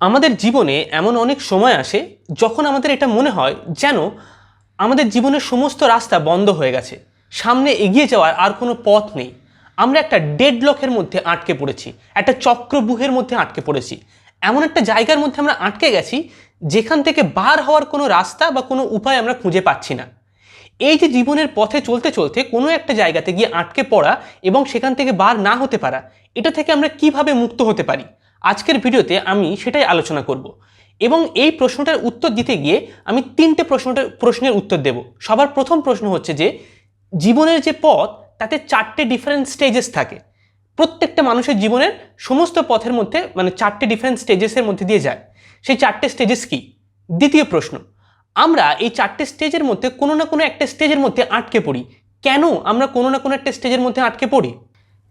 আমাদের জীবনে এমন অনেক সময় আসে যখন আমাদের এটা মনে হয় যেন আমাদের জীবনের সমস্ত রাস্তা বন্ধ হয়ে গেছে। সামনে এগিয়ে যাওয়ার আর কোনো পথ নেই। আমরা একটা ডেডলকের মধ্যে আটকে পড়েছি, একটা চক্রবুহের মধ্যে আটকে পড়েছি। এমন একটা জায়গার মধ্যে আমরা আটকে গেছি যেখান থেকে বার হওয়ার কোনো রাস্তা বা কোনো উপায় আমরা খুঁজে পাচ্ছি না। এই যে জীবনের পথে চলতে চলতে কোনো একটা জায়গাতে গিয়ে আটকে পড়া এবং সেখান থেকে বার না হতে পারা, এটা থেকে আমরা কীভাবে মুক্ত হতে পারি? আজকের ভিডিওতে আমি সেটাই আলোচনা করব এবং এই প্রশ্নটার উত্তর দিতে গিয়ে আমি তিনটে প্রশ্নটার প্রশ্নের উত্তর দেব। সবার প্রথম প্রশ্ন হচ্ছে যে, জীবনের যে পথ, তাতে চারটে ডিফারেন্ট স্টেজেস থাকে। প্রত্যেকটা মানুষের জীবনের সমস্ত পথের মধ্যে মানে চারটে ডিফারেন্ট স্টেজেসের মধ্যে দিয়ে যায়। সেই চারটে স্টেজেস কি? দ্বিতীয় প্রশ্ন, আমরা এই চারটে স্টেজের মধ্যে কোনো না কোনো একটা স্টেজের মধ্যে আটকে পড়ি। কেন আমরা কোনো না কোনো একটা স্টেজের মধ্যে আটকে পড়ি?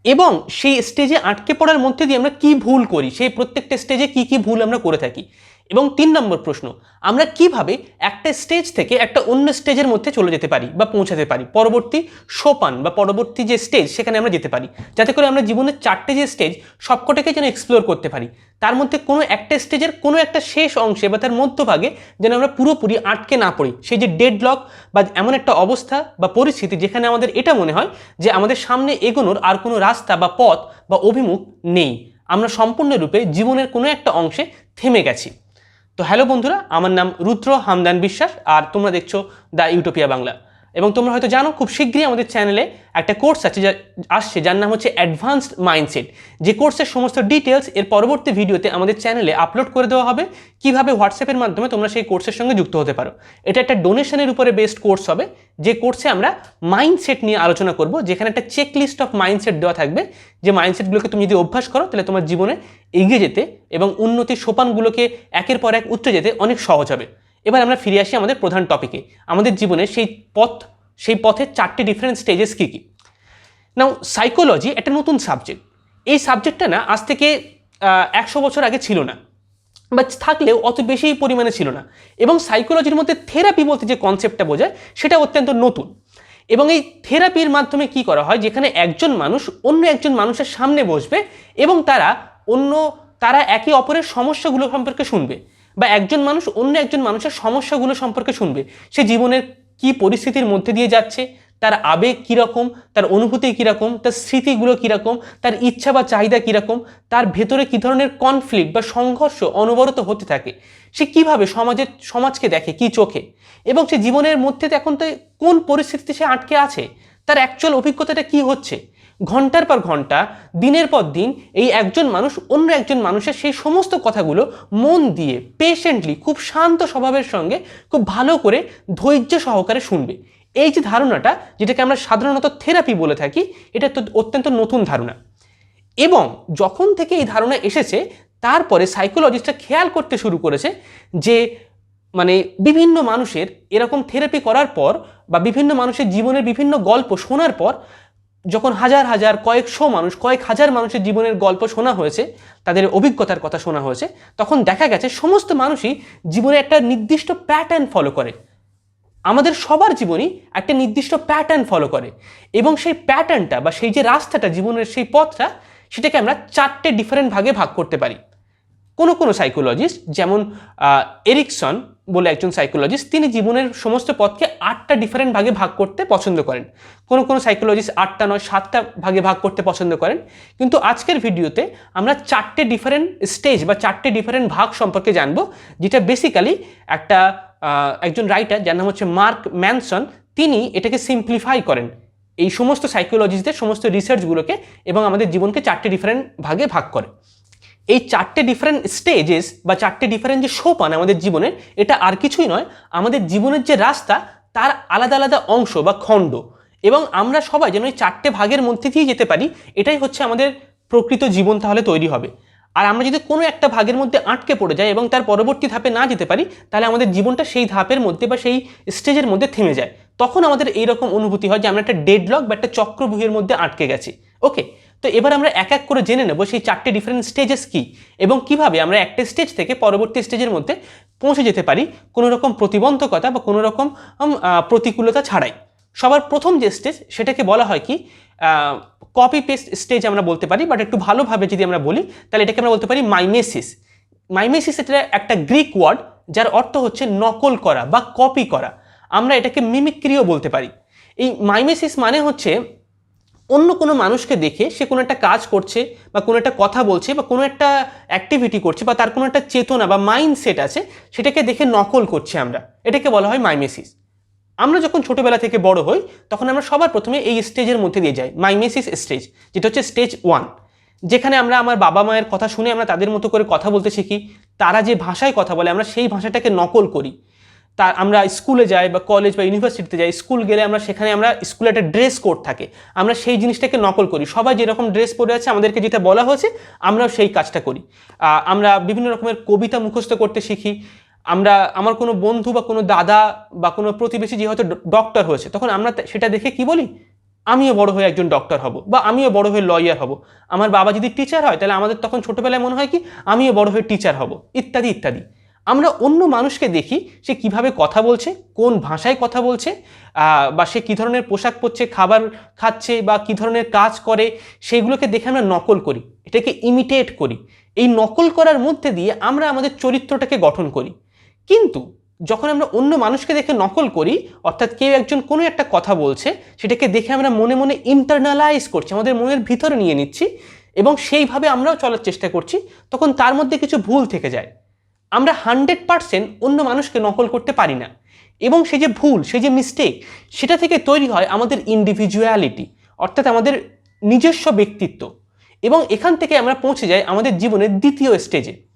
এবং সেই স্টেজে আটকে পড়ার মধ্যে দিয়ে আমরা কি ভুল করি? সেই প্রত্যেকটা স্টেজে কি কি ভুল আমরা করে থাকি? এবং তিন নম্বর প্রশ্ন, আমরা কীভাবে একটা স্টেজ থেকে একটা অন্য স্টেজের মধ্যে চলে যেতে পারি বা পৌঁছাতে পারি? পরবর্তী সোপান বা পরবর্তী যে স্টেজ সেখানে আমরা যেতে পারি। যাতে করে আমরা জীবনের চারটে যে স্টেজ সবকটাকে যেন এক্সপ্লোর করতে পারি। তার মধ্যে কোনো একটা স্টেজের কোনো একটা শেষ অংশে বা তার মধ্যভাগে যেন আমরা পুরোপুরি আটকে না পড়ি। সেই যে ডেড লক বা এমন একটা অবস্থা বা পরিস্থিতি যেখানে আমাদের এটা মনে হয় যে আমাদের সামনে এগোনোর আর কোনো রাস্তা বা পথ বা অভিমুখ নেই। আমরা সম্পূর্ণরূপে জীবনের কোনো একটা অংশে থেমে গেছি। তো হ্যালো বন্ধুরা আমার নাম রুদ্র হামদান বিশ্বাস আর তোমরা দেখছ দ্য ইউটোপিয়া বাংলা। এবং তোমরা হয়তো জানো, খুব শীঘ্রই আমাদের চ্যানেলে একটা কোর্স আছে যা আসছে, যার নাম হচ্ছে অ্যাডভান্সড মাইন্ডসেট যে কোর্সের সমস্ত ডিটেলস এর পরবর্তী ভিডিওতে আমাদের চ্যানেলে আপলোড করে দেওয়া হবে। কীভাবে হোয়াটসঅ্যাপের মাধ্যমে তোমরা সেই কোর্সের সঙ্গে যুক্ত হতে পারো। এটা একটা ডোনেশনের উপরে বেসড কোর্স হবে, যে কোর্সে আমরা মাইন্ডসেট নিয়ে আলোচনা করব, যেখানে একটা চেক লিস্ট অফ মাইন্ডসেট দেওয়া থাকবে। যে মাইন্ডসেটগুলোকে তুমি যদি অভ্যাস করো, তাহলে তোমার জীবনে এগিয়ে যেতে এবং উন্নতির সোপানগুলোকে একের পর এক উচ্চ যেতে অনেক সহজ হবে। এবার আমরা ফিরে আসি আমাদের প্রধান টপিকে আমাদের জীবনের সেই পথ, সেই পথের চারটে ডিফারেন্ট স্টেজেস কী কী? নাও সাইকোলজি একটা নতুন সাবজেক্ট এই সাবজেক্টটা না, আজ থেকে একশো বছর আগে ছিল না। বা থাকলেও অত বেশি পরিমাণে ছিল না। এবং সাইকোলজির মধ্যে থেরাপি বলতে যে কনসেপ্টটা বোঝায়, সেটা অত্যন্ত নতুন। এবং এই থেরাপির মাধ্যমে কি করা হয়, যেখানে একজন মানুষ অন্য একজন মানুষের সামনে বসবে এবং তারা অন্য, তারা একে অপরের সমস্যাগুলো সম্পর্কে শুনবে। বা একজন মানুষ অন্য একজন মানুষের সমস্যাগুলো সম্পর্কে শুনবে। সে জীবনের কি পরিস্থিতির মধ্যে দিয়ে যাচ্ছে, তার আবেগ কীরকম, তার অনুভূতি কীরকম, তার স্মৃতিগুলো কীরকম, তার ইচ্ছা বা চাহিদা কীরকম, তার ভেতরে কী ধরনের কনফ্লিক্ট বা সংঘর্ষ অনবরত হতে থাকে, সে কীভাবে সমাজের সমাজকে দেখে, কি চোখে? এবং সে জীবনের মধ্যে এখন তো কোন পরিস্থিতিতে সে আটকে আছে? তার অ্যাকচুয়াল অভিজ্ঞতাটা কি হচ্ছে? ঘণ্টার পর ঘণ্টা, দিনের পর দিন এই একজন মানুষ অন্য একজন মানুষের সেই সমস্ত কথাগুলো মন দিয়ে পেশেন্টলি খুব শান্ত স্বভাবের সঙ্গে খুব ভালো করে ধৈর্য সহকারে শুনবে। এই যে ধারণাটা, যেটাকে আমরা সাধারণত থেরাপি বলে থাকি, এটা তো অত্যন্ত নতুন ধারণা। এবং যখন থেকে এই ধারণা এসেছে, তারপরে সাইকোলজিস্টরা খেয়াল করতে শুরু করেছে যে মানে বিভিন্ন মানুষের এরকম থেরাপি করার পর বা বিভিন্ন মানুষের জীবনের বিভিন্ন গল্প শোনার পর যখন হাজার হাজার, কয়েকশো মানুষ, কয়েক হাজার মানুষের জীবনের গল্প শোনা হয়েছে, তাদের অভিজ্ঞতার কথা শোনা হয়েছে, তখন দেখা গেছে সমস্ত মানুষই জীবনে একটা নির্দিষ্ট প্যাটার্ন ফলো করে। আমাদের সবার জীবনই একটা নির্দিষ্ট প্যাটার্ন ফলো করে এবং সেই প্যাটার্নটা বা সেই যে রাস্তাটা, জীবনের সেই পথটা, সেটাকে আমরা চারটে ডিফারেন্ট ভাগে ভাগ করতে পারি। কোনো কোনো সাইকোলজিস্ট যেমন এরিকসন বলে একজন সাইকোলজিস্ট তিনি জীবনের সমস্ত পথকে আটটা ডিফারেন্ট ভাগে ভাগ করতে পছন্দ করেন। কোনো কোনো সাইকোলজিস্ট আটটা নয়, সাতটা ভাগে ভাগ করতে পছন্দ করেন। কিন্তু আজকের ভিডিওতে আমরা চারটে ডিফারেন্ট স্টেজ বা চারটে ডিফারেন্ট ভাগ সম্পর্কে জানব, যেটা বেসিক্যালি একটা একজন রাইটার যার নাম হচ্ছে মার্ক ম্যানসন, তিনি এটাকে সিম্পলিফাই করেন। এই সমস্ত সাইকোলজিস্টদের সমস্ত রিসার্চগুলোকে এবং আমাদের জীবনকে চারটে ডিফারেন্ট ভাগে ভাগ করে। এই চারটে ডিফারেন্ট স্টেজেস বা চারটে ডিফারেন্ট যে সোপান আমাদের জীবনের, এটা আর কিছুই নয়, আমাদের জীবনের যে রাস্তা, তার আলাদা আলাদা অংশ বা খণ্ড। এবং আমরা সবাই যেন এই চারটে ভাগের মধ্যে দিয়ে যেতে পারি, এটাই হচ্ছে আমাদের প্রকৃত জীবন তাহলে তৈরি হবে। আর আমরা যদি কোনো একটা ভাগের মধ্যে আটকে পড়ে যাই এবং তার পরবর্তী ধাপে না যেতে পারি, তাহলে আমাদের জীবনটা সেই ধাপের মধ্যে বা সেই স্টেজের মধ্যে থেমে যায়। তখন আমাদের এইরকম অনুভূতি হয় যে আমরা একটা ডেডলক বা একটা চক্রভূহের মধ্যে আটকে গেছি। ওকে তো এবার আমরা এক এক করে জেনে নেব সেই চারটে ডিফারেন্ট স্টেজেস কি এবং কীভাবে আমরা একটা স্টেজ থেকে পরবর্তী স্টেজের মধ্যে পৌঁছে যেতে পারি কোনো রকম প্রতিবন্ধকতা বা কোনো রকম প্রতিকূলতা ছাড়াই। সবার প্রথম যে স্টেজ সেটাকে বলা হয় কি কপি পেস্ট স্টেজ আমরা বলতে পারি বাট একটু ভালোভাবে যদি আমরা বলি, তাহলে এটাকে আমরা বলতে পারি মাইমেসিস মাইমেসিস এটা একটা গ্রিক ওয়ার্ড যার অর্থ হচ্ছে নকল করা বা কপি করা। আমরা এটাকে মিমিক্রিও বলতে পারি। এই মাইমেসিস মানে হচ্ছে অন্য কোনো মানুষকে দেখে সে কোনো একটা কাজ করছে বা কোনো একটা কথা বলছে বা কোনো একটা অ্যাক্টিভিটি করছে বা তার কোনো একটা চেতনা বা মাইন্ডসেট আছে, সেটাকে দেখে নকল করছি আমরা। এটাকে বলা হয় মাইমেসিস আমরা যখন ছোটোবেলা থেকে বড় হই, তখন আমরা সবার প্রথমে এই স্টেজের মধ্যে দিয়ে যাই মাইমেসিস স্টেজ যেটা হচ্ছে স্টেজ ওয়ান যেখানে আমরা আমার বাবা মায়ের কথা শুনে আমরা তাদের মতো করে কথা বলতে শিখি, তারা যে ভাষায় কথা বলে, আমরা সেই ভাষাটাকে নকল করি। তা আমরা স্কুলে যাই বা কলেজ বা ইউনিভার্সিটিতে যাই স্কুল গেলে আমরা সেখানে আমরা স্কুলে একটা ড্রেস কোড থাকে। আমরা সেই জিনিসটাকে নকল করি। সবাই যেরকম ড্রেস পরে আছে, আমাদেরকে যেটা বলা হয়েছে, আমরাও সেই কাজটা করি। আমরা বিভিন্ন রকমের কবিতা মুখস্থ করতে শিখি। আমরা, আমার কোনো বন্ধু বা কোনো দাদা বা কোনো প্রতিবেশী যে হয়তো ডক্টর হয়েছে, তখন আমরা সেটা দেখে কি বলি? আমিও বড় হয়ে একজন ডক্টর হব বা আমিও বড় হয়ে লয়ার হব। আমার বাবা যদি টিচার হয়, তাহলে আমাদের তখন ছোটোবেলায় মনে হয় কি? আমিও বড় হয়ে টিচার হব। ইত্যাদি ইত্যাদি। আমরা অন্য মানুষকে দেখি সে কীভাবে কথা বলছে, কোন ভাষায় কথা বলছে বা সে কী ধরনের পোশাক পরছে, খাবার খাচ্ছে বা কী ধরনের কাজ করে সেইগুলোকে দেখে আমরা নকল করি, এটাকে ইমিটেট করি। এই নকল করার মধ্যে দিয়ে আমরা আমাদের চরিত্রটাকে গঠন করি। কিন্তু যখন আমরা অন্য মানুষকে দেখে নকল করি, অর্থাৎ কেউ একজন কোনো একটা কথা বলছে, সেটাকে দেখে আমরা মনে মনে ইন্টারনালাইজ করছি, আমাদের মনের ভিতরে নিয়ে নিচ্ছি এবং সেইভাবে আমরাও চলার চেষ্টা করছি, তখন তার মধ্যে কিছু ভুল থেকে যায়। আমরা হান্ড্রেড পারসেন্ট অন্য মানুষকে নকল করতে পারি না। এবং সে যে ভুল সেই যে মিস্টেক সেটা থেকে তৈরি হয় আমাদের ইন্ডিভিজুয়ালিটি অর্থাৎ আমাদের নিজস্ব ব্যক্তিত্ব। এবং এখান থেকে আমরা পৌঁছে যাই আমাদের জীবনের দ্বিতীয় স্টেজে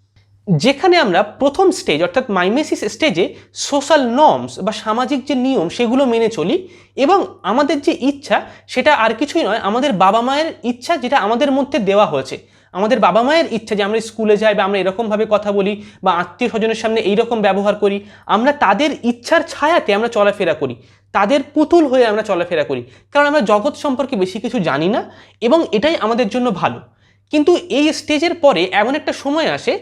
যেখানে আমরা প্রথম স্টেজ অর্থাৎ মাইমেসিস স্টেজে সোশ্যাল নর্মস বা সামাজিক যে নিয়ম, সেগুলো মেনে চলি এবং আমাদের যে ইচ্ছা, সেটা আর কিছুই নয়, আমাদের বাবা মায়ের ইচ্ছা যেটা আমাদের মধ্যে দেওয়া হয়েছে। আমাদের বাবা মায়ের ইচ্ছা যে আমরা স্কুলে যাই বা আমরা এরকমভাবে কথা বলি বা আত্মীয় স্বজনের সামনে এইরকম ব্যবহার করি, আমরা তাদের ইচ্ছার ছায়াতে আমরা চলাফেরা করি, তাদের পুতুল হয়ে আমরা চলাফেরা করি। কারণ আমরা জগৎ সম্পর্কে বেশি কিছু জানি না এবং এটাই আমাদের জন্য ভালো। কিন্তু এই স্টেজের পরে এমন একটা সময় আসে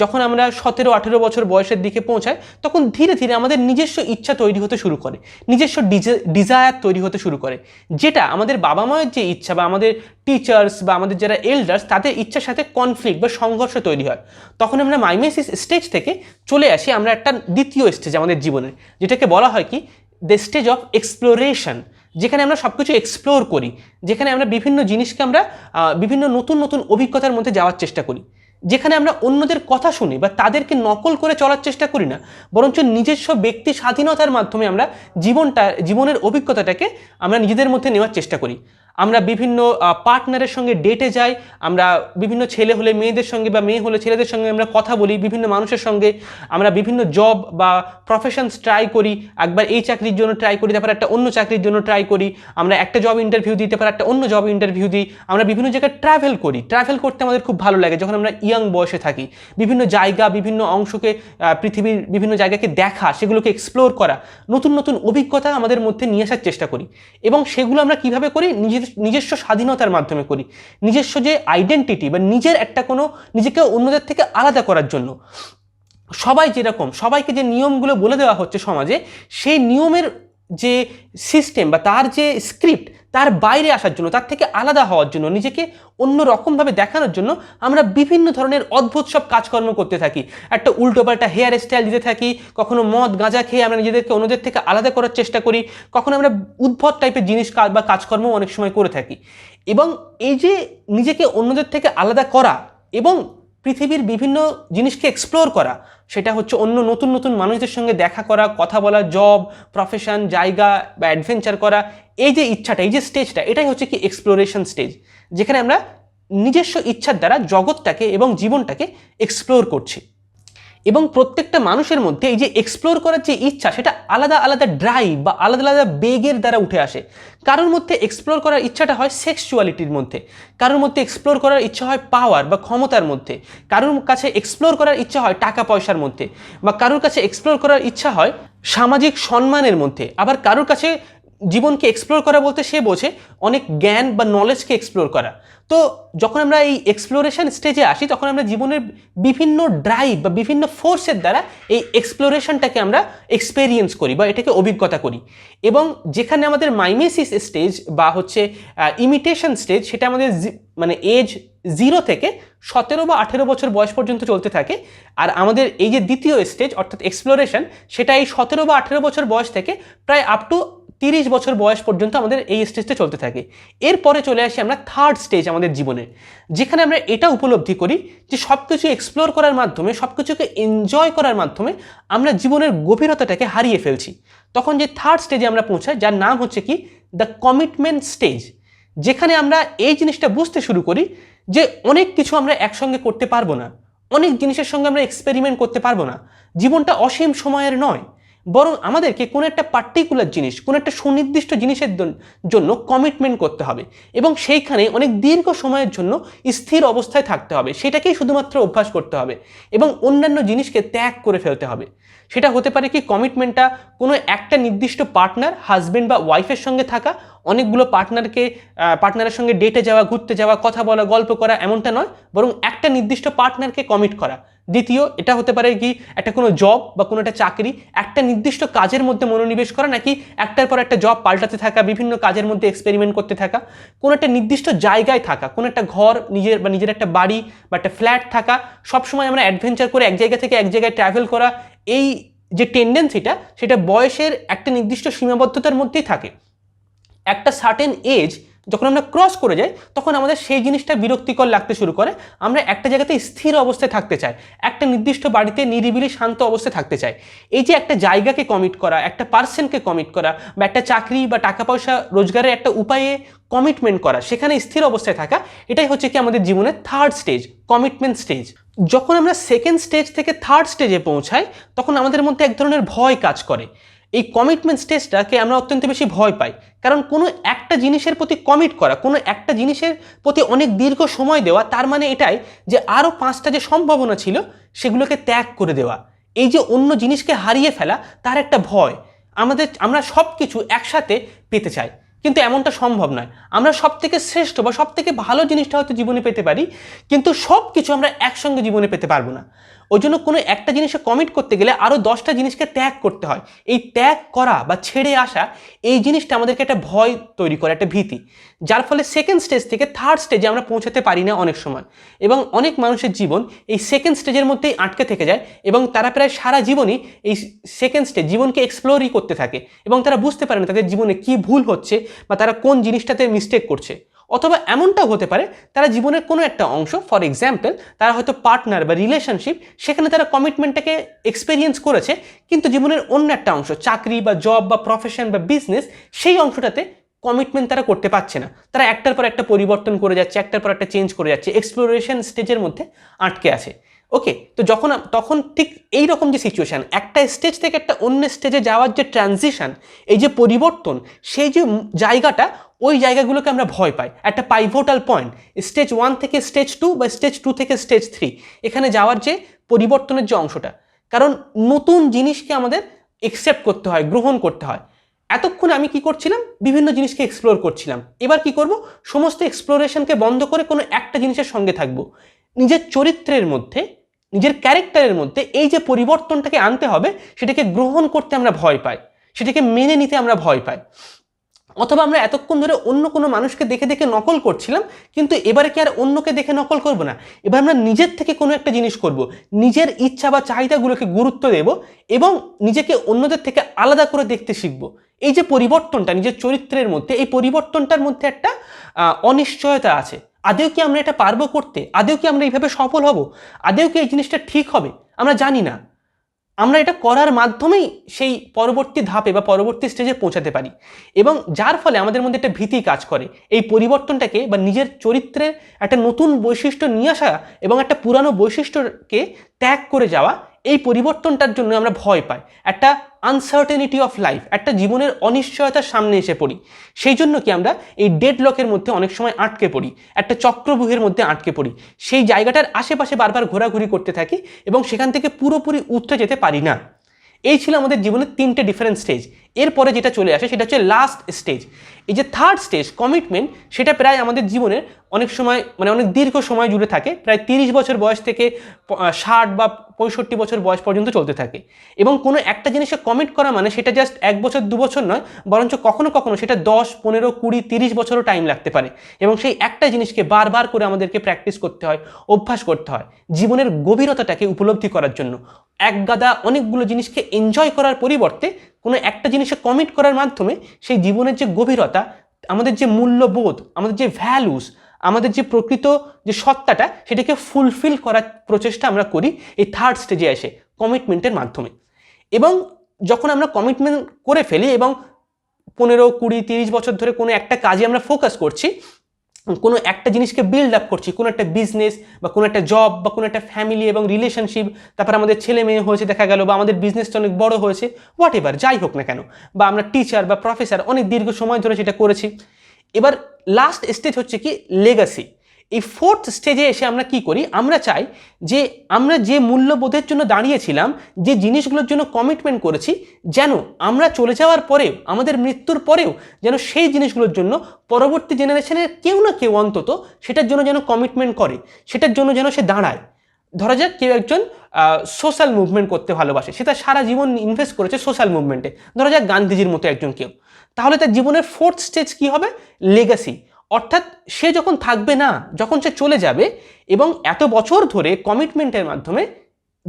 যখন আমরা সতেরো, আঠেরো বছর বয়সের দিকে পৌঁছাই, তখন ধীরে ধীরে আমাদের নিজস্ব ইচ্ছা তৈরি হতে শুরু করে, নিজস্ব ডিজায়ার তৈরি হতে শুরু করে, যেটা আমাদের বাবা মায়ের যে ইচ্ছা বা আমাদের টিচার্স বা আমাদের যারা এল্ডার্স তাদের ইচ্ছার সাথে কনফ্লিক্ট বা সংঘর্ষ তৈরি হয়। তখন আমরা মাইমেসিস স্টেজ থেকে চলে আসি, আমরা একটা দ্বিতীয় স্টেজ আমাদের জীবনের যেটাকে বলা হয় কি? দ্য স্টেজ অফ এক্সপ্লোরেশন যেখানে আমরা সব কিছু এক্সপ্লোর করি, যেখানে আমরা বিভিন্ন জিনিসকে আমরা বিভিন্ন নতুন নতুন অভিজ্ঞতার মধ্যে যাওয়ার চেষ্টা করি। যেখানে আমরা অন্যদের কথা শুনি বা তাদেরকে নকল করে চলার চেষ্টা করি না, বরঞ্চ নিজস্ব ব্যক্তি স্বাধীনতার মাধ্যমে আমরা জীবনটা, জীবনের অভিজ্ঞতাটাকে আমরা নিজেদের মধ্যে নেওয়ার চেষ্টা করি। আমরা বিভিন্ন পার্টনারের সঙ্গে ডেটে যাই, আমরা বিভিন্ন ছেলে হলে মেয়েদের সঙ্গে বা মেয়ে হলে ছেলেদের সঙ্গে আমরা কথা বলি, বিভিন্ন মানুষের সঙ্গে আমরা বিভিন্ন জব বা প্রফেশনস ট্রাই করি, একবার এই চাকরির জন্য ট্রাই করি, তারপর একটা অন্য চাকরির জন্য ট্রাই করি, আমরা একটা জব ইন্টারভিউ দিই, তারপর একটা অন্য জব ইন্টারভিউ দিই, আমরা বিভিন্ন জায়গায় ট্রাভেল করি। ট্রাভেল করতে আমাদের খুব ভালো লাগে, যখন আমরা ইয়াং বয়সে থাকি। বিভিন্ন জায়গা, বিভিন্ন অংশকে পৃথিবীর বিভিন্ন জায়গাকে দেখা, সেগুলোকে এক্সপ্লোর করা, নতুন নতুন অভিজ্ঞতা আমাদের মধ্যে নিয়ে আসার চেষ্টা করি। এবং সেগুলো আমরা কীভাবে করি? নিজের নিজস্ব স্বাধীনতার মাধ্যমে করি। নিজস্ব যে আইডেন্টিটি বা নিজের একটা কোনো নিজেকে অন্যদের থেকে আলাদা করার জন্য। সবাই যেরকম, সবাইকে যে নিয়মগুলো বলে দেওয়া হচ্ছে সমাজে, সেই নিয়মের যে সিস্টেম বা তার যে স্ক্রিপ্ট তার বাইরে আসার জন্য, তার থেকে আলাদা হওয়ার জন্য, নিজেকে অন্য রকমভাবে দেখানোর জন্য আমরা বিভিন্ন ধরনের অদ্ভুত সব কাজকর্ম করতে থাকি। একটা উল্টো পাল্টা হেয়ার স্টাইল দিতে থাকি, কখনো মদ, গাঁজা খেয়ে আমরা নিজেদেরকে অন্যদের থেকে আলাদা করার চেষ্টা করি, কখনো আমরা উদ্ভট টাইপের জিনিস বা কাজকর্ম অনেক সময় করে থাকি। এবং এই যে নিজেকে অন্যদের থেকে আলাদা করা এবং পৃথিবীর বিভিন্ন জিনিসকে এক্সপ্লোর করা সেটা হচ্ছে অন্য নতুন নতুন মানুষদের সঙ্গে দেখা করা, কথা বলা জব প্রফেশন জায়গা বা অ্যাডভেঞ্চার করা, এই যে ইচ্ছাটা, এই যে স্টেজটা এটাই হচ্ছে কি এক্সপ্লোরেশন স্টেজ যেখানে আমরা নিজস্ব ইচ্ছার দ্বারা জগৎটাকে এবং জীবনটাকে এক্সপ্লোর করছি। এবং প্রত্যেকটা মানুষের মধ্যে এই যে এক্সপ্লোর করার যে ইচ্ছা, সেটা আলাদা আলাদা ড্রাইভ বা আলাদা আলাদা বেগের দ্বারা উঠে আসে। কারোর মধ্যে এক্সপ্লোর করার ইচ্ছাটা হয় সেক্সুয়ালিটির মধ্যে। কারোর মধ্যে এক্সপ্লোর করার ইচ্ছা হয় পাওয়ার বা ক্ষমতার মধ্যে। কারোর কাছে এক্সপ্লোর করার ইচ্ছা হয় টাকা পয়সার মধ্যে। বা কারোর কাছে এক্সপ্লোর করার ইচ্ছা হয় সামাজিক সম্মানের মধ্যে। আবার কারোর কাছে জীবনকে এক্সপ্লোর করা বলতে সে বোঝে, অনেক জ্ঞান বা নলেজকে এক্সপ্লোর করা। তো যখন আমরা এই এক্সপ্লোরেশন স্টেজে আসি, তখন আমরা জীবনের বিভিন্ন ড্রাইভ বা বিভিন্ন ফোর্সের দ্বারা এই এক্সপ্লোরেশনটাকে আমরা এক্সপেরিয়েন্স করি বা এটাকে অভিজ্ঞতা করি। এবং যেখানে আমাদের মাইমেসিস স্টেজ বা হচ্ছে ইমিটেশন স্টেজ সেটা আমাদের মানে এজ জিরো থেকে সতেরো বা আঠেরো বছর বয়স পর্যন্ত চলতে থাকে। আর আমাদের এই যে দ্বিতীয় স্টেজ অর্থাৎ এক্সপ্লোরেশন সেটা এই সতেরো বা আঠেরো বছর বয়স থেকে প্রায় আপ টু তিরিশ বছর বয়স পর্যন্ত আমাদের এই স্টেজটা চলতে থাকে। এরপরে চলে আসি আমরা থার্ড স্টেজ আমাদের জীবনে, যেখানে আমরা এটা উপলব্ধি করি যে সব কিছু এক্সপ্লোর করার মাধ্যমে সব কিছুকে এনজয় করার মাধ্যমে আমরা জীবনের গভীরতাটাকে হারিয়ে ফেলছি। তখন যে থার্ড স্টেজে আমরা পৌঁছাই, যার নাম হচ্ছে কি? দ্য কমিটমেন্ট স্টেজ যেখানে আমরা এই জিনিসটা বুঝতে শুরু করি যে অনেক কিছু আমরা একসঙ্গে করতে পারব না। অনেক জিনিসের সঙ্গে আমরা এক্সপেরিমেন্ট করতে পারব না। জীবনটা অসীম সময়ের নয়। বরং আমাদেরকে কোনো একটা পার্টিকুলার জিনিস, কোনো একটা সুনির্দিষ্ট জিনিসের জন্য কমিটমেন্ট করতে হবে এবং সেইখানে অনেক দীর্ঘ সময়ের জন্য স্থির অবস্থায় থাকতে হবে। সেটাকেই শুধুমাত্র অভ্যাস করতে হবে এবং অন্যান্য জিনিসকে ত্যাগ করে ফেলতে হবে। সেটা হতে পারে কি কমিটমেন্টটা কোনো একটা নির্দিষ্ট পার্টনার হাজব্যান্ড বা ওয়াইফের সঙ্গে থাকা, অনেকগুলো পার্টনারকে পার্টনারের সঙ্গে ডেটে যাওয়া, ঘুরতে যাওয়া, কথা বলা, গল্প করা এমনটা নয়। বরং একটা নির্দিষ্ট পার্টনারকে কমিট করা। দ্বিতীয়, এটা হতে পারে কি একটা কোনো জব বা কোনো একটা চাকরি, একটা নির্দিষ্ট কাজের মধ্যে মনোনিবেশ করা নাকি একটার পর একটা জব পাল্টাতে থাকা, বিভিন্ন কাজের মধ্যে এক্সপেরিমেন্ট করতে থাকা, কোনো একটা নির্দিষ্ট জায়গায় থাকা, কোনো একটা ঘর, নিজের বা নিজের একটা বাড়ি বা একটা ফ্ল্যাট থাকা, সবসময় আমরা অ্যাডভেঞ্চার করে এক জায়গা থেকে এক জায়গায় ট্রাভেল করা, এই যে টেন্ডেন্সিটা সেটা বয়সের একটা নির্দিষ্ট সীমাবদ্ধতার মধ্যেই থাকে। একটা সার্টেন এজ যখন আমরা ক্রস করে যাই, তখন আমাদের সেই জিনিসটা বিরক্তিকর লাগতে শুরু করে। আমরা একটা জায়গাতে স্থির অবস্থায় থাকতে চাই, একটা নির্দিষ্ট বাড়িতে নিরিবিলি শান্ত অবস্থায় থাকতে চাই। এই যে একটা জায়গাকে কমিট করা, একটা পার্সনকে কমিট করা বা একটা চাকরি বা টাকা পয়সা রোজগারের একটা উপায়ে কমিটমেন্ট করা, সেখানে স্থির অবস্থায় থাকা, এটাই হচ্ছে কি আমাদের জীবনের থার্ড স্টেজ কমিটমেন্ট স্টেজ যখন আমরা সেকেন্ড স্টেজ থেকে থার্ড স্টেজে পৌঁছাই, তখন আমাদের মধ্যে এক ধরনের ভয় কাজ করে। এই কমিটমেন্ট স্টেজটাকে আমরা অত্যন্ত বেশি ভয় পাই। কারণ কোনো একটা জিনিসের প্রতি কমিট করা, কোনো একটা জিনিসের প্রতি অনেক দীর্ঘ সময় দেওয়া, তার মানে এটাই যে আরও পাঁচটা যে সম্ভাবনা ছিল, সেগুলোকে ত্যাগ করে দেওয়া। এই যে অন্য জিনিসকে হারিয়ে ফেলা, তার একটা ভয়। আমাদের, আমরা সব কিছু একসাথে পেতে চাই। কিন্তু এমনটা সম্ভব নয়। আমরা সব থেকে শ্রেষ্ঠ বা সব থেকে ভালো জিনিসটা হয়তো জীবনে পেতে পারি, কিন্তু সব কিছু আমরা একসঙ্গে জীবনে পেতে পারব না। ওই জন্য কোনো একটা জিনিসে কমিট করতে গেলে আরও দশটা জিনিসকে ত্যাগ করতে হয়। এই ত্যাগ করা বা ছেড়ে আসা, এই জিনিসটা আমাদেরকে একটা ভয় তৈরি করে, একটা ভীতি। যার ফলে সেকেন্ড স্টেজ থেকে থার্ড স্টেজে আমরা পৌঁছাতে পারি না অনেক সময়। এবং অনেক মানুষের জীবন এই সেকেন্ড স্টেজের মধ্যেই আটকে থেকে যায় এবং তারা প্রায় সারা জীবনই এই সেকেন্ড স্টেজ জীবনকে এক্সপ্লোরই করতে থাকে এবং তারা বুঝতে পারে না তাদের জীবনে কি ভুল হচ্ছে বা তারা কোন জিনিসটাতে মিস্টেক করছে। অথবা এমনটাও হতে পারে, তারা জীবনের কোনো একটা অংশ ফর এক্সাম্পল তারা হয়তো পার্টনার বা রিলেশনশিপ সেখানে তারা কমিটমেন্টটাকে এক্সপেরিয়েন্স করেছে, কিন্তু জীবনের অন্য একটা অংশ, চাকরি বা জব বা প্রফেশন বা বিজনেস সেই অংশটাতে কমিটমেন্ট তারা করতে পারছে না। তারা একটার পর একটা পরিবর্তন করে যাচ্ছে, একটার পর একটা চেঞ্জ করে যাচ্ছে এক্সপ্লোরেশন স্টেজের মধ্যে আটকে আছে। ওকে তো যখন তখন ঠিক এই রকম যে সিচুয়েশান একটা স্টেজ থেকে একটা অন্য স্টেজে যাওয়ার যে ট্রানজিশান এই যে পরিবর্তন, সেই যে জায়গাটা ওই জায়গাগুলোকে আমরা ভয় পাই। একটা পাইভোটাল পয়েন্ট স্টেজ ওয়ান থেকে স্টেজ টু বা স্টেজ টু থেকে স্টেজ থ্রি এখানে যাওয়ার যে পরিবর্তনের যে অংশটা, কারণ নতুন জিনিসকে আমাদের একসেপ্ট করতে হয়, গ্রহণ করতে হয়। এতক্ষণ আমি কি করছিলাম? বিভিন্ন জিনিসকে এক্সপ্লোর করছিলাম। এবার কি করব? সমস্ত এক্সপ্লোরেশনকে বন্ধ করে কোনো একটা জিনিসের সঙ্গে থাকব। নিজের চরিত্রের মধ্যে, নিজের ক্যারেক্টারের মধ্যে এই যে পরিবর্তনটাকে আনতে হবে, সেটাকে গ্রহণ করতে আমরা ভয় পাই। সেটাকে মেনে নিতে আমরা ভয় পাই। অথবা আমরা এতক্ষণ ধরে অন্য কোনো মানুষকে দেখে দেখে নকল করছিলাম, কিন্তু এবারে কি আর অন্যকে দেখে নকল করব না? এবার আমরা নিজের থেকে কোনো একটা জিনিস করব, নিজের ইচ্ছা বা চাহিদাগুলোকে গুরুত্ব দেব এবং নিজেকে অন্যদের থেকে আলাদা করে দেখতে শিখব। এই যে পরিবর্তনটা, নিজের চরিত্রের মধ্যে, এই পরিবর্তনটার মধ্যে একটা অনিশ্চয়তা আছে। আদেও কি আমরা এটা পারব করতে? আদেও কি আমরা এইভাবে সফল হব? আদেও কি এই জিনিসটা ঠিক হবে? আমরা জানি না। আমরা এটা করার মাধ্যমেই সেই পরবর্তী ধাপে বা পরবর্তী স্টেজে পৌঁছাতে পারি। এবং যার ফলে আমাদের মধ্যে একটা ভীতি কাজ করে। এই পরিবর্তনটাকে বা নিজের চরিত্রের একটা নতুন বৈশিষ্ট্য নিয়ে আসা এবং একটা পুরানো বৈশিষ্ট্যকে ত্যাগ করে যাওয়া এই পরিবর্তনটার জন্য আমরা ভয় পাই। একটা আনসার্টেনিটি অফ লাইফ একটা জীবনের অনিশ্চয়তার সামনে এসে পড়ি। সেই জন্য কি আমরা এই ডেড লকের মধ্যে অনেক সময় আটকে পড়ি, একটা চক্রবুহের মধ্যে আটকে পড়ি। সেই জায়গাটার আশেপাশে বারবার ঘোরাঘুরি করতে থাকি এবং সেখান থেকে পুরোপুরি উঠতে যেতে পারি না। এই ছিল আমাদের জীবনের তিনটে ডিফারেন্ট স্টেজ এরপরে যেটা চলে আসে সেটা হচ্ছে লাস্ট স্টেজ এই যে থার্ড স্টেজ কমিটমেন্ট সেটা প্রায় আমাদের জীবনের অনেক সময় মানে অনেক দীর্ঘ সময় জুড়ে থাকে। প্রায় তিরিশ বছর বয়স থেকে ষাট বা পঁয়ষট্টি বছর বয়স পর্যন্ত চলতে থাকে। এবং কোনো একটা জিনিসে কমিট করা মানে সেটা জাস্ট এক বছর, দু বছর নয়, বরঞ্চ কখনো কখনো সেটা দশ, পনেরো, কুড়ি, তিরিশ বছরও টাইম লাগতে পারে। এবং সেই একটা জিনিসকে বারবার করে আমাদেরকে প্র্যাকটিস করতে হয়, অভ্যাস করতে হয় জীবনের গভীরতাটাকে উপলব্ধি করার জন্য। এক গাদা অনেকগুলো জিনিসকে এনজয় করার পরিবর্তে কোনো একটা জিনিসে কমিট করার মাধ্যমে সেই জীবনের যে গভীরতা, আমাদের যে মূল্যবোধ, আমাদের যে ভ্যালুস আমাদের যে প্রকৃত যে সত্তাটা, সেটাকে ফুলফিল করার প্রচেষ্টা আমরা করি এই থার্ড স্টেজে এসে কমিটমেন্টের মাধ্যমে। এবং যখন আমরা কমিটমেন্ট করে ফেলি এবং পনেরো, কুড়ি, তিরিশ বছর ধরে কোনো একটা কাজে আমরা ফোকাস করছি কোনো একটা জিনিসকে বিল্ড আপ করছি, কোনো একটা বিজনেস বা কোনো একটা জব বা কোনো একটা ফ্যামিলি এবং রিলেশনশিপ তারপর আমাদের ছেলে মেয়ে হয়েছে দেখা গেল বা আমাদের বিজনেসটা অনেক বড় হয়েছে হোয়াট এভার যাই হোক না কেন, বা আমরা টিচার বা প্রফেসর অনেক দীর্ঘ সময় ধরে সেটা করেছি। এবার লাস্ট স্টেজ হচ্ছে কি লেগাসি এই ফোর্থ স্টেজে এসে আমরা কি করি? আমরা চাই যে আমরা যে মূল্যবোধের জন্য দাঁড়িয়েছিলাম, যে জিনিসগুলোর জন্য কমিটমেন্ট করেছি, যেন আমরা চলে যাওয়ার পরেও, আমাদের মৃত্যুর পরেও যেন সেই জিনিসগুলোর জন্য পরবর্তী জেনারেশনের কেউ না কেউ অন্তত সেটার জন্য যেন কমিটমেন্ট করে, সেটার জন্য যেন সে দাঁড়ায়। ধরা যাক কেউ একজন সোশ্যাল মুভমেন্ট করতে ভালোবাসে, সে তার সারা জীবন ইনভেস্ট করেছে সোশ্যাল মুভমেন্টে ধরা যাক গান্ধীজির মতো একজন কেউ। তাহলে তার জীবনের ফোর্থ স্টেজ কি হবে? লেগাসি অর্থাৎ সে যখন থাকবে না, যখন সে চলে যাবে এবং এত বছর ধরে কমিটমেন্টের মাধ্যমে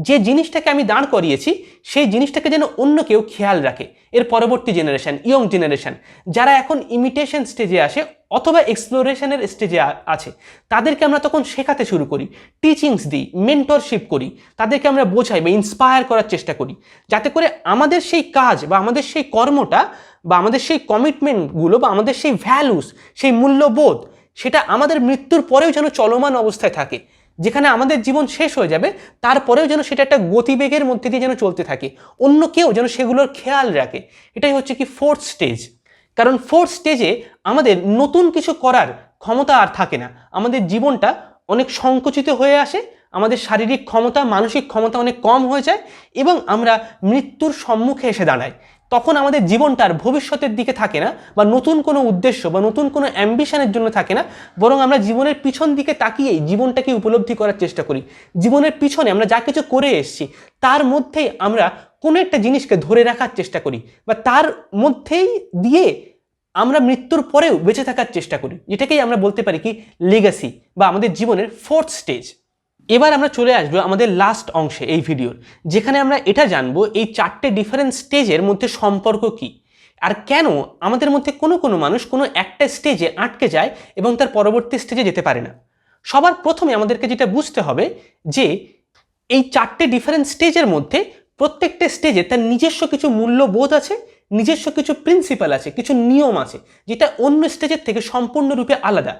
যে জিনিসটাকে আমি দাঁড় করিয়েছি, সেই জিনিসটাকে যেন অন্য কেউ খেয়াল রাখে। এর পরবর্তী জেনারেশন ইয়ং জেনারেশান যারা এখন ইমিটেশন স্টেজে আসে অথবা এক্সপ্লোরেশনের স্টেজে আছে, তাদেরকে আমরা তখন শেখাতে শুরু করি টিচিংস দিই মেন্টরশিপ করি, তাদেরকে আমরা বোঝাই বা ইন্সপায়ার করার চেষ্টা করি, যাতে করে আমাদের সেই কাজ বা আমাদের সেই কর্মটা বা আমাদের সেই কমিটমেন্টগুলো বা আমাদের সেই ভ্যালুস সেই মূল্যবোধ, সেটা আমাদের মৃত্যুর পরেও যেন চলমান অবস্থায় থাকে। যেখানে আমাদের জীবন শেষ হয়ে যাবে, তারপরেও যেন সেটা একটা গতিবেগের মধ্যে দিয়ে যেন চলতে থাকে। অন্য কেউ যেন সেগুলোর খেয়াল রাখে। এটাই হচ্ছে কি ফোর্থ স্টেজ কারণ ফোর্থ স্টেজে আমাদের নতুন কিছু করার ক্ষমতা আর থাকে না। আমাদের জীবনটা অনেক সংকুচিত হয়ে আসে, আমাদের শারীরিক ক্ষমতা, মানসিক ক্ষমতা অনেক কম হয়ে যায় এবং আমরা মৃত্যুর সম্মুখে এসে দাঁড়াই। তখন আমাদের জীবনটা আর ভবিষ্যতের দিকে থাকে না, বা নতুন কোনো উদ্দেশ্য, বা নতুন কোনো অ্যাম্বিশনের জন্য থাকে না, বরং আমরা জীবনের পিছন দিকে তাকিয়েই জীবনটাকে উপলব্ধি করার চেষ্টা করি। জীবনের পিছনে আমরা যা কিছু করে এসেছি, তার মধ্যেই আমরা কোনো একটা জিনিসকে ধরে রাখার চেষ্টা করি, বা তার মধ্যেই দিয়ে আমরা মৃত্যুর পরেও বেঁচে থাকার চেষ্টা করি, যেটাকেই আমরা বলতে পারি কি লেগাসি বা আমাদের জীবনের ফোর্থ স্টেজ এবার আমরা চলে আসব আমাদের লাস্ট অংশে এই ভিডিওর যেখানে আমরা এটা জানব এই চারটে ডিফারেন্ট স্টেজের মধ্যে সম্পর্ক কি, আর কেন আমাদের মধ্যে কোনো কোনো মানুষ কোনো একটা স্টেজে আটকে যায় এবং তার পরবর্তী স্টেজে যেতে পারে না। সবার প্রথমে আমাদেরকে যেটা বুঝতে হবে যে এই চারটে ডিফারেন্ট স্টেজের মধ্যে প্রত্যেকটা স্টেজে তার নিজস্ব কিছু মূল্যবোধ আছে, নিজস্ব কিছু প্রিন্সিপাল আছে, কিছু নিয়ম আছে, যেটা অন্য স্টেজের থেকে সম্পূর্ণরূপে আলাদা।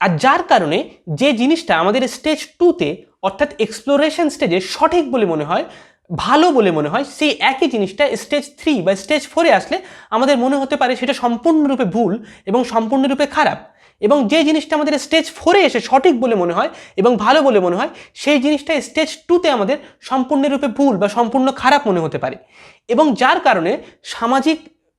আর যার কারণে যে জিনিসটা আমাদের স্টেজ টুতে অর্থাৎ এক্সপ্লোরেশন স্টেজে সঠিক বলে মনে হয়, ভালো বলে মনে হয়, সেই একই জিনিসটা স্টেজ থ্রি বা স্টেজ ফোরে আসলে আমাদের মনে হতে পারে সেটা সম্পূর্ণরূপে ভুল এবং সম্পূর্ণরূপে খারাপ। এবং যে জিনিসটা আমাদের স্টেজ ফোরে এসে সঠিক বলে মনে হয় এবং ভালো বলে মনে হয়, সেই জিনিসটা স্টেজ টুতে আমাদের সম্পূর্ণরূপে ভুল বা সম্পূর্ণ খারাপ মনে হতে পারে। এবং যার কারণে সামাজিক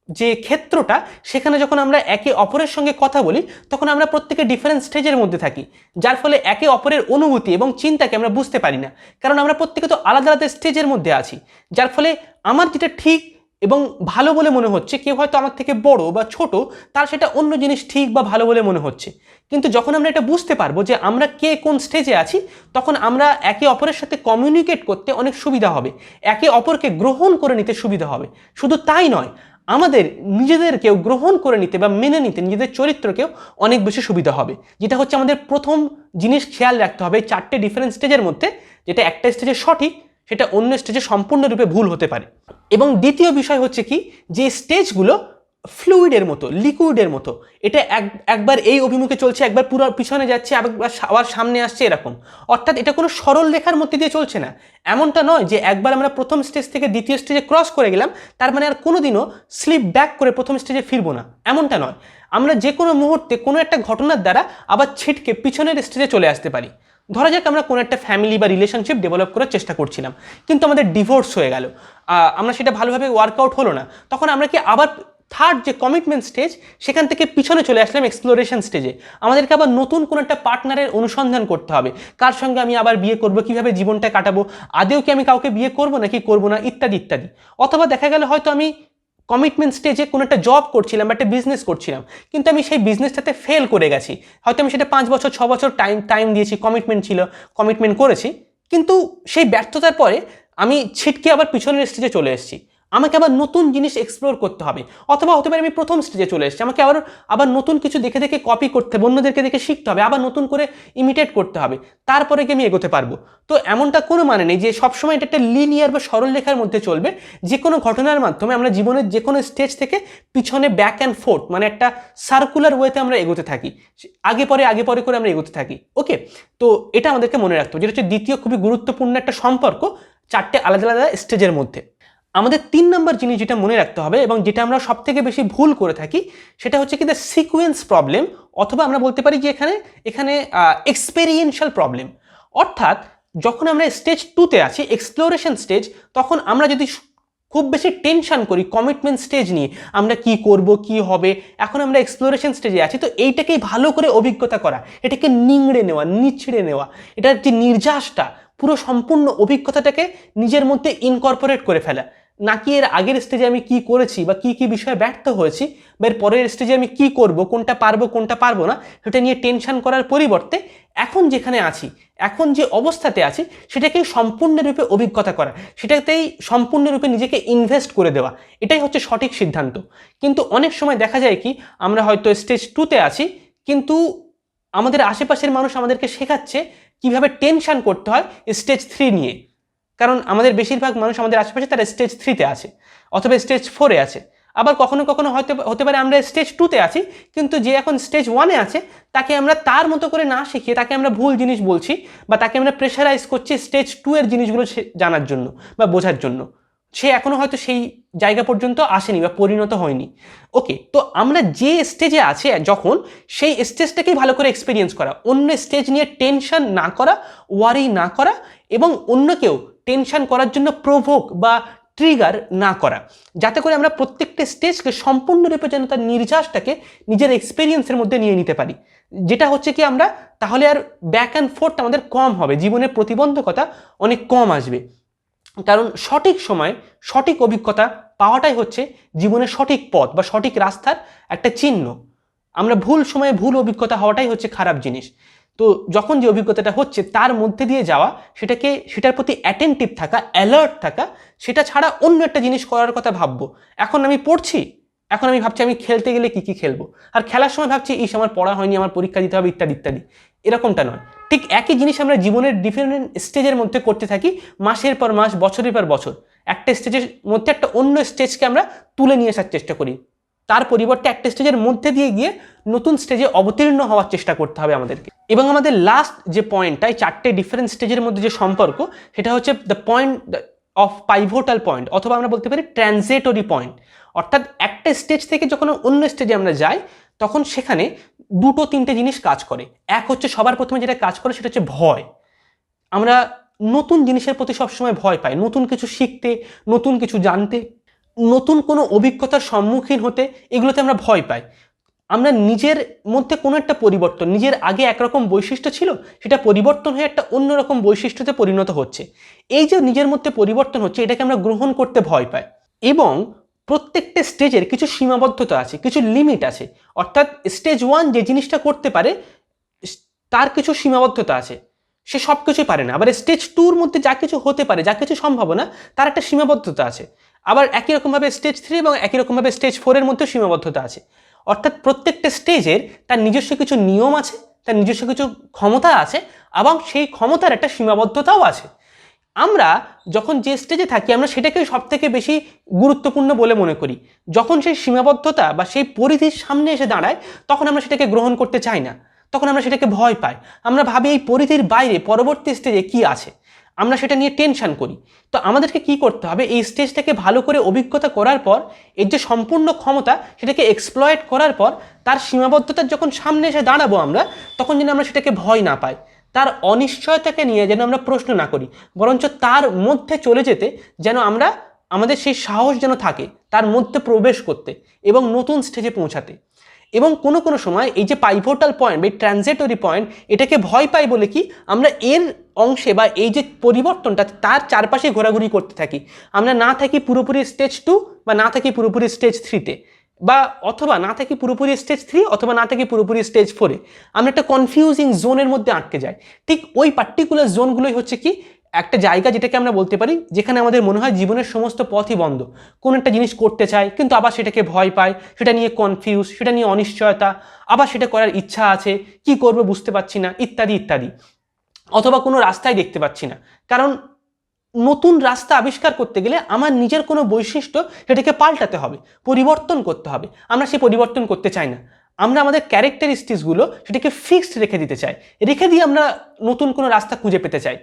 যে ক্ষেত্রটা, সেখানে যখন আমরা একে অপরের সঙ্গে কথা বলি, তখন আমরা প্রত্যেকে ডিফারেন্ট স্টেজের মধ্যে থাকি। যার ফলে একে অপরের অনুভূতি এবং চিন্তাকে আমরা বুঝতে পারি না। কারণ আমরা প্রত্যেকে তো আলাদা আলাদা স্টেজের মধ্যে আছি। যার ফলে আমার যেটা ঠিক এবং ভালো বলে মনে হচ্ছে, কেউ হয়তো আমার থেকে বড় বা ছোট, তার সেটা অন্য জিনিস ঠিক বা ভালো বলে মনে হচ্ছে। কিন্তু যখন আমরা এটা বুঝতে পারব যে আমরা কে কোন স্টেজে আছি, তখন আমরা একে অপরের সাথে কমিউনিকেট করতে অনেক সুবিধা হবে। একে অপরকে গ্রহণ করে নিতে সুবিধা হবে। শুধু তাই নয় আমাদের নিজেদেরকেও গ্রহণ করে নিতে বা মেনে নিতে, নিজেদের চরিত্রকেও অনেক বেশি সুবিধা হবে। যেটা হচ্ছে আমাদের প্রথম জিনিস খেয়াল রাখতে হবে চারটে ডিফারেন্ট স্টেজের মধ্যে যেটা একটা স্টেজে সঠিক, সেটা অন্য স্টেজে সম্পূর্ণরূপে ভুল হতে পারে। এবং দ্বিতীয় বিষয় হচ্ছে কি, যে স্টেজগুলো ফ্লুইডের মতো লিকুইডের মতো। এটা এক, একবার এই অভিমুখে চলছে, একবার পুরো পিছনে যাচ্ছে, আবার আবার সামনে আসছে এরকম। অর্থাৎ এটা কোনো সরল লেখার মধ্যে দিয়ে চলছে না। এমনটা নয় যে একবার আমরা প্রথম স্টেজ থেকে দ্বিতীয় স্টেজে ক্রস করে গেলাম, তার মানে আর কোনো দিনও স্লিপ ব্যাক করে প্রথম স্টেজে ফিরবো না। এমনটা নয়। আমরা যে কোনো মুহূর্তে কোনো একটা ঘটনার দ্বারা আবার ছিটকে পিছনের স্টেজে চলে আসতে পারি। ধরা যাক আমরা কোনো একটা ফ্যামিলি বা রিলেশনশিপ ডেভেলপ করার চেষ্টা করছিলাম। কিন্তু আমাদের ডিভোর্স হয়ে গেল। আমরা সেটা ভালোভাবে ওয়ার্কআউট হলো না। তখন আমরা কি আবার থার্ড যে কমিটমেন্ট স্টেজ সেখান থেকে পিছনে চলে আসলাম এক্সপ্লোরেশন স্টেজে আমাদেরকে আবার নতুন কোনো একটা পার্টনারের অনুসন্ধান করতে হবে। কার সঙ্গে আমি আবার বিয়ে করব, কীভাবে জীবনটা কাটাবো, আদেও কি আমি কাউকে বিয়ে করব নাকি করব না, ইত্যাদি ইত্যাদি। অথবা দেখা গেল হয়তো আমি কমিটমেন্ট স্টেজে কোনো একটা জব করছিলাম বা একটা বিজনেস করছিলাম, কিন্তু আমি সেই বিজনেসটাতে ফেল করে গেছি। হয়তো আমি সেটা পাঁচ বছর, ছ বছর টাইম টাইম দিয়েছি কমিটমেন্ট ছিল কমিটমেন্ট করেছি, কিন্তু সেই ব্যর্থতার পরে আমি ছিটকে আবার পিছনের স্টেজে চলে এসেছি। আমাকে আবার নতুন জিনিস এক্সপ্লোর করতে হবে। অথবা হতে পারে আমি প্রথম স্টেজে চলে এসেছি, আমাকে আবার আবার নতুন কিছু দেখে দেখে কপি করতে হবে, অন্যদেরকে দেখে শিখতে হবে, আবার নতুন করে ইমিটেট করতে হবে, তারপরে গিয়ে আমি এগোতে পারব। তো এমনটা কোনো মানে নেই যে সবসময় এটা একটা লিনিয়ার বা সরল রেখার মধ্যে চলবে। যে কোনো ঘটনার মাধ্যমে আমরা জীবনের যে কোনো স্টেজ থেকে পিছনে ব্যাক অ্যান্ড ফোর্থ মানে একটা সার্কুলার ওয়েতে আমরা এগোতে থাকি। আগে পরে আগে পরে করে আমরা এগোতে থাকি ওকে তো এটা আমাদেরকে মনে রাখতে হবে, যেটা হচ্ছে দ্বিতীয় খুবই গুরুত্বপূর্ণ একটা সম্পর্ক, চারটে আলাদা আলাদা স্টেজের মধ্যে। আমাদের তিন নম্বর জিনিস যেটা মনে রাখতে হবে এবং যেটা আমরা সব থেকে বেশি ভুল করে থাকি, সেটা হচ্ছে কি দ্য সিকুয়েন্স প্রবলেম অথবা আমরা বলতে পারি যে এখানে এখানে এক্সপেরিয়েন্সিয়াল প্রবলেম অর্থাৎ যখন আমরা স্টেজ টুতে আছি এক্সপ্লোরেশন স্টেজ তখন আমরা যদি খুব বেশি টেনশন করি কমিটমেন্ট স্টেজ নিয়ে, আমরা কি করব, কি হবে, এখন আমরা এক্সপ্লোরেশন স্টেজে আছি, তো এইটাকেই ভালো করে অভিজ্ঞতা করা, এটাকে নিংড়ে নেওয়া নিছড়ে নেওয়া, এটার যে নির্যাসটা, পুরো সম্পূর্ণ অভিজ্ঞতাটাকে নিজের মধ্যে ইনকর্পোরেট করে ফেলা। নাকি এর আগের স্টেজে আমি কি করেছি বা কি কি বিষয়ে ব্যর্থ হয়েছি বা এর পরের স্টেজে আমি কি করব, কোনটা পারব কোনটা পারব না, সেটা নিয়ে টেনশন করার পরিবর্তে এখন যেখানে আছি, এখন যে অবস্থাতে আছি সেটাকে সম্পূর্ণরূপে অভিজ্ঞতা করা, সেটাতেই সম্পূর্ণরূপে নিজেকে ইনভেস্ট করে দেওয়া, এটাই হচ্ছে সঠিক সিদ্ধান্ত। কিন্তু অনেক সময় দেখা যায় কি, আমরা হয়তো স্টেজ টুতে আছি, কিন্তু আমাদের আশেপাশের মানুষ আমাদেরকে শেখাচ্ছে কীভাবে টেনশন করতে হয় স্টেজ থ্রি নিয়ে। কারণ আমাদের বেশিরভাগ মানুষ আমাদের আশেপাশে তারা স্টেজ থ্রিতে আছে, অথবা স্টেজ ফোরে আছে। আবার কখনো কখনো হয়তো, হতে পারে আমরা স্টেজ টুতে আছি, কিন্তু যে এখন স্টেজ ওয়ানে আছে, তাকে আমরা তার মতো করে না শিখিয়ে তাকে আমরা ভুল জিনিস বলছি, বা তাকে আমরা প্রেশারাইজ করছি স্টেজ টু এর জিনিসগুলো জানার জন্য, বা বোঝার জন্য। সে এখনও হয়তো সেই জায়গা পর্যন্ত আসেনি, বা পরিণত হয়নি। ওকে তো আমরা যে স্টেজে আছে, যখন সেই স্টেজটাকেই ভালো করে এক্সপিরিয়েন্স করা, অন্য স্টেজ নিয়ে টেনশন না করা ওয়ারি না করা, এবং অন্যকেও টেনশন করার জন্য প্রভোক বা ট্রিগার না করা। যাতে করে আমরা প্রত্যেকটা স্টেজকে সম্পূর্ণরূপে যেন তার নির্যাসটাকে নিজের এক্সপিরিয়েন্সের মধ্যে নিয়ে নিতে পারি। যেটা হচ্ছে কি আমরা, তাহলে আর ব্যাক অ্যান্ড ফোর্থ আমাদের কম হবে। জীবনের প্রতিবন্ধকতা অনেক কম আসবে। কারণ সঠিক সময়, সঠিক অভিজ্ঞতা পাওয়াটাই হচ্ছে জীবনের সঠিক পথ বা সঠিক রাস্তার একটা চিহ্ন। আমরা ভুল সময়ে ভুল অভিজ্ঞতা হওয়াটাই হচ্ছে খারাপ জিনিস। তো যখন যে অভিজ্ঞতাটা হচ্ছে, তার মধ্যে দিয়ে যাওয়া, সেটাকে, সেটার প্রতি অ্যাটেন্টিভ থাকা অ্যালার্ট থাকা, সেটা ছাড়া অন্য একটা জিনিস করার কথা ভাববো। এখন আমি পড়ছি, এখন আমি ভাবছি আমি খেলতে গেলে কি কি খেলব? আর খেলার সময় ভাবছি, ইস, আমার পড়া হয়নি, আমার পরীক্ষা দিতে হবে, ইত্যাদি ইত্যাদি। এরকমটা নয়। ঠিক একই জিনিস আমরা জীবনের ডিফারেন্ট স্টেজের মধ্যে করতে থাকি, মাসের পর মাস, বছরের পর বছর। একটা স্টেজের মধ্যে একটা অন্য স্টেজকে আমরা তুলে নিয়ে আসার চেষ্টা করি। তার পরিবর্তে একটা স্টেজের মধ্যে দিয়ে গিয়ে নতুন স্টেজে অবতীর্ণ হওয়ার চেষ্টা করতে হবে আমাদেরকে। এবং আমাদের লাস্ট যে পয়েন্টটা এই চারটে ডিফারেন্ট স্টেজের মধ্যে যে সম্পর্ক, সেটা হচ্ছে the point of pivotal point অথবা আমরা বলতে পারি ট্রানজেটরি পয়েন্ট অর্থাৎ একটা স্টেজ থেকে যখন অন্য স্টেজে আমরা যাই, তখন সেখানে দুটো তিনটে জিনিস কাজ করে। এক হচ্ছে সবার প্রথমে যেটা কাজ করে, সেটা হচ্ছে ভয়। আমরা নতুন জিনিসের প্রতি সবসময় ভয় পাই। নতুন কিছু শিখতে, নতুন কিছু জানতে। নতুন কোনো অভিজ্ঞতার সম্মুখীন হতে এগুলোতে আমরা ভয় পাই। আমরা নিজের মধ্যে কোনো একটা পরিবর্তন, নিজের আগে একরকম বৈশিষ্ট্য ছিল, সেটা পরিবর্তন হয়ে একটা অন্যরকম বৈশিষ্ট্যতে পরিণত হচ্ছে। এই যে নিজের মধ্যে পরিবর্তন হচ্ছে, এটাকে আমরা গ্রহণ করতে ভয় পাই। এবং প্রত্যেকটা স্টেজের কিছু সীমাবদ্ধতা আছে, কিছু লিমিট আছে। অর্থাৎ স্টেজ ওয়ান যে জিনিসটা করতে পারে, তার কিছু সীমাবদ্ধতা আছে। সে সব কিছুই পারে না। আবার স্টেজ টুর মধ্যে যা কিছু হতে পারে, যা কিছু সম্ভাবনা, তার একটা সীমাবদ্ধতা আছে। আবার একই রকমভাবে স্টেজ থ্রি এবং একই রকমভাবে স্টেজ ফোরের মধ্যে সীমাবদ্ধতা আছে। অর্থাৎ প্রত্যেকটা স্টেজের তার নিজস্ব কিছু নিয়ম আছে, তার নিজস্ব কিছু ক্ষমতা আছে, এবং সেই ক্ষমতার একটা সীমাবদ্ধতাও আছে। আমরা যখন যে স্টেজে থাকি, আমরা সেটাকে সব থেকে বেশি গুরুত্বপূর্ণ বলে মনে করি। যখন সেই সীমাবদ্ধতা বা সেই পরিধির সামনে এসে দাঁড়ায়, তখন আমরা সেটাকে গ্রহণ করতে চাই না। তখন আমরা সেটাকে ভয় পাই। আমরা ভাবি এই পরিধির বাইরে, পরবর্তী স্টেজে কি আছে? আমরা সেটা নিয়ে টেনশন করি। তো আমাদেরকে কি করতে হবে? এই স্টেজটাকে ভালো করে অভিজ্ঞতা করার পর, এর যে সম্পূর্ণ ক্ষমতা, সেটাকে এক্সপ্লয়েট করার পর, তার সীমাবদ্ধতার যখন সামনে এসে দাঁড়াবো আমরা, তখন যেন আমরা সেটাকে ভয় না পাই। তার অনিশ্চয়তাকে নিয়ে যেন আমরা প্রশ্ন না করি। বরঞ্চ তার মধ্যে চলে যেতে যেন আমরা, আমাদের সেই সাহস যেন থাকে, তার মধ্যে প্রবেশ করতে এবং নতুন স্টেজে পৌঁছাতে। এবং কোনো কোনো সময় এই যে পাইভোটাল পয়েন্ট বা ট্রানজেটরি পয়েন্ট এটাকে ভয় পাই বলে কি, আমরা এর অংশে বা এই যে পরিবর্তনটা তার চারপাশে ঘোরাঘুরি করতে থাকি। আমরা না থাকি পুরোপুরি স্টেজ টু বা না থাকি পুরোপুরি স্টেজ থ্রিতে বা অথবা না থাকি পুরোপুরি স্টেজ থ্রি অথবা না থাকি পুরোপুরি স্টেজ ফোরে আমরা একটা কনফিউজিং জোনের মধ্যে আটকে যাই। ঠিক ওই পার্টিকুলার জোনগুলোই হচ্ছে কি একটা জায়গা যেটাকে আমরা বলতে পারি, যেখানে আমাদের মনে হয় জীবনের সমস্ত পথই বন্ধ। কোন একটা জিনিস করতে চাই কিন্তু আবার সেটাকে ভয় পায়, সেটা নিয়ে কনফিউজ সেটা নিয়ে অনিশ্চয়তা, আবার সেটা করার ইচ্ছা আছে, কি করব বুঝতে পারছি না, ইত্যাদি ইত্যাদি। অথবা কোনো রাস্তায় দেখতে পাচ্ছি না। কারণ নতুন রাস্তা আবিষ্কার করতে গেলে আমার নিজের কোনো বৈশিষ্ট্য সেটাকে পাল্টাতে হবে, পরিবর্তন করতে হবে। আমরা সে পরিবর্তন করতে চাই না। আমরা আমাদের ক্যারেক্টারিস্টিক্সগুলো সেটাকে ফিক্সড রেখে দিতে চাই। রেখে দিয়ে আমরা নতুন কোনো রাস্তা খুঁজে পেতে চাই।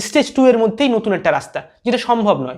স্টেজ টু এর মধ্যেই নতুন একটা রাস্তা, যেটা সম্ভব নয়।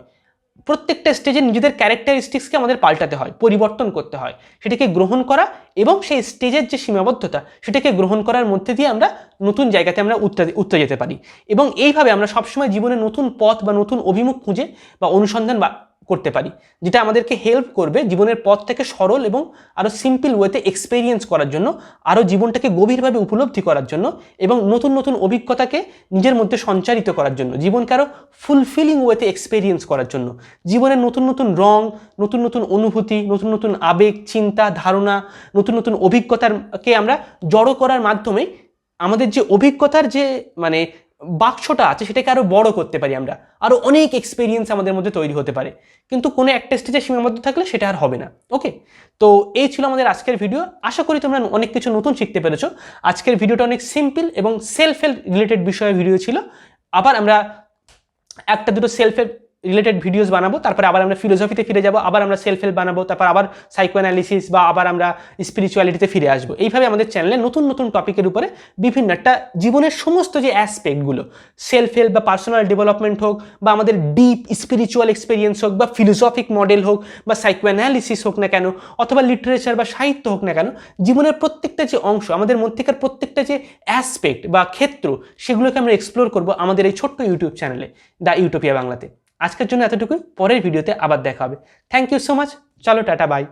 প্রত্যেকটা স্টেজে নিজেদের ক্যারেক্টারিস্টিক্সকে আমাদের পাল্টাতে হয়, পরিবর্তন করতে হয়। সেটাকে গ্রহণ করা এবং সেই স্টেজের যে সীমাবদ্ধতা, সেটাকে গ্রহণ করার মধ্যে দিয়ে আমরা নতুন জায়গাতে আমরা উঠতে উঠতে যেতে পারি। এবং এইভাবে আমরা সবসময় জীবনে নতুন পথ বা নতুন অভিমুখ খুঁজে বা অনুসন্ধান বা করতে পারি, যেটা আমাদেরকে হেল্প করবে জীবনের পথটাকে সরল এবং আরও সিম্পল ওয়েতে এক্সপেরিয়েন্স করার জন্য আরও জীবনটাকে গভীরভাবে উপলব্ধি করার জন্য এবং নতুন নতুন অভিজ্ঞতাকে নিজের মধ্যে সঞ্চারিত করার জন্য, জীবনকে আরও ফুলফিলিং ওয়েতে এক্সপেরিয়েন্স করার জন্য। জীবনের নতুন নতুন রং, নতুন নতুন অনুভূতি, নতুন নতুন আবেগ, চিন্তা, ধারণা, নতুন নতুন অভিজ্ঞতারকে আমরা জড়ো করার মাধ্যমে আমাদের যে অভিজ্ঞতার যে মানে বাক্সটা আছে, সেটাকে আরও বড় করতে পারি আমরা। আরও অনেক এক্সপিরিয়েন্স আমাদের মধ্যে তৈরি হতে পারে। কিন্তু কোনো একটা স্টেজে সীমাবদ্ধ থাকলে সেটা আর হবে না। ওকে তো এই ছিল আমাদের আজকের ভিডিও আশা করি তোমরা অনেক কিছু নতুন শিখতে পেরেছ। আজকের ভিডিওটা অনেক সিম্পল এবং সেলফ হেল্প রিলেটেড বিষয়ে ভিডিও ছিল। আবার আমরা একটা দুটো সেলফ হেল্প রিলেটেড ভিডিওস বানাবো, তারপরে আবার আমরা ফিলোসফিতে ফিরে যাব, আবার আমরা সেলফ হেল্প বানাবো, তারপর আবার সাইকো অ্যানালিসিস বা আবার আমরা স্পিরিচুয়ালিটিতে ফিরে আসব। এইভাবে আমাদের চ্যানেলে নতুন নতুন টপিকের উপরে বিভিন্ন একটা জীবনের সমস্ত যে অ্যাসপেক্টগুলো সেলফ হেল্প বা পার্সোনাল ডেভেলপমেন্ট হোক, বা আমাদের ডিপ স্পিরিচুয়াল এক্সপিরিয়েন্স হোক, বা ফিলোসফিক মডেল হোক, বা সাইকো অ্যানালিসিস হোক না কেন, অথবা লিটারেচার বা সাহিত্য হোক না কেন, জীবনের প্রত্যেকটা যে অংশ, আমাদের মধ্যেকার প্রত্যেকটা যে অ্যাসপেক্ট বা ক্ষেত্র, সেগুলোকে আমরা এক্সপ্লোর করব আমাদের এই ছোট্ট ইউটিউব চ্যানেলে দ্য ইউটোপিয়া বাংলাতে। আজকের জন্য এতটুকুই। পরের ভিডিওতে আবার দেখা হবে। থ্যাংক ইউ সো মাচ চলো, টাটা বাই